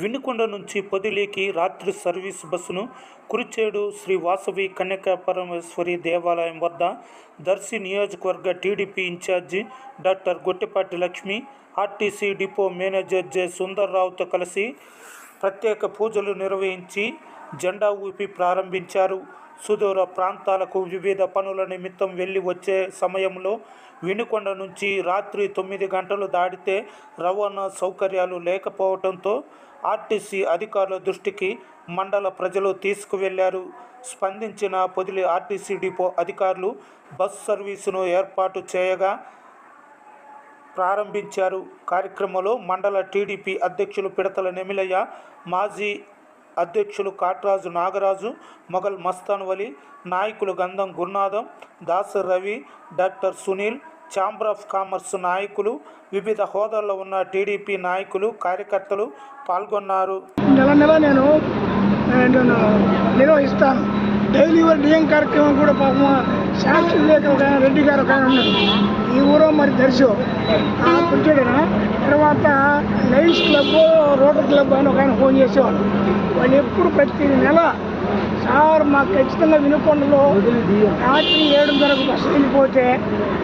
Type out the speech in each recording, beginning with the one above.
వినుకొండ నుంచి పొదిలికి రాత్రి సర్వీస్ బస్సును కురిచేడు శ్రీ వాసవి కన్యకా పరమేశ్వరి దేవాలయం వద్ద దర్శి నియోజకవర్గ TDP in charge doctor Gottipati Lakshmi RTC depot manager J సుందర్రావుతో కలిసి ప్రత్యేక పూజలు నిర్వహించి జెండా ఊపి ప్రారంభించారు. సుదూర ప్రాంతాలకు వివిధ పనుల నిమిత్తం వెళ్ళి వచ్చే సమయంలో వినుకొండ నుంచి రాత్రి తొమ్మిది గంటలు దాటితే రవాణా సౌకర్యాలు లేకపోవడంతో ఆర్టీసీ అధికారుల దృష్టికి మండల ప్రజలు తీసుకువెళ్ళారు. స్పందించిన పొదిలి ఆర్టీసీ డిపో అధికారులు బస్ సర్వీసును ఏర్పాటు చేయగా ప్రారంభించారు. కార్యక్రమంలో మండల టీడీపీ అధ్యక్షులు పిడతల నెమిలయ్య మాజీ అధ్యక్షులు కాట్రాజు నాగరాజు మొఘల్ మస్తాన్ వలి నాయకులు Gandham Gurunatham Dasar Ravi doctor Sunil chamber of commerce నాయకులు వివిధ హోదాల్లో ఉన్న టీడీపీ నాయకులు కార్యకర్తలు పాల్గొన్నారు. నెల నెల నేను నిర్వహిస్తాను. డైలీ డిఎం కార్యక్రమం కూడా పాపం శాస్త్రి ఒక రెడ్డి గారు ఒక ఉన్నారు. ఈ ఊరో మరి దర్శో. పుట్టాడన? తర్వాత లైన్స్ క్లబ్ రోటర్ క్లబ్ అని ఒక ఆయన ఫోన్ చేసేవాడు వాళ్ళు ఎప్పుడు ప్రతి నెల సార్ మాకు ఖచ్చితంగా వినుకొండలో రాత్రి ఏడున్నరకు బస్సు వెళ్ళిపోతే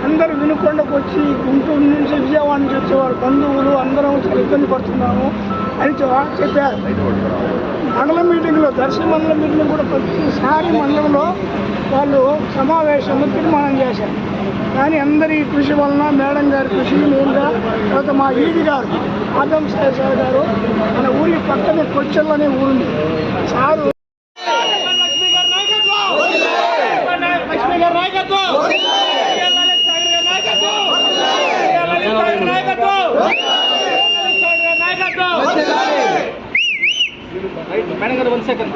అందరూ వినుకొండకు వచ్చి గుంటూరు నుంచి విజయవాడ నుంచి వచ్చేవారు బంధువులు అందరం చాలా ఇబ్బంది పడుతున్నాము అని చెప్పారు. మండల మీటింగ్లో దర్శన మండల మీటింగ్ కూడా ప్రతిసారి మండలంలో వాళ్ళు సమావేశంలో తీర్మానం చేశారు. కానీ అందరి కృషి వలన మేడం గారి కృషి మెయిన్గా తర్వాత మా ఈడి గారు ఆదం సార్ గారు మన ఊరి పక్కనే కొచ్చెల్ అనే ఊరుంది. సారు మేడం గారు వన్ సెకండ్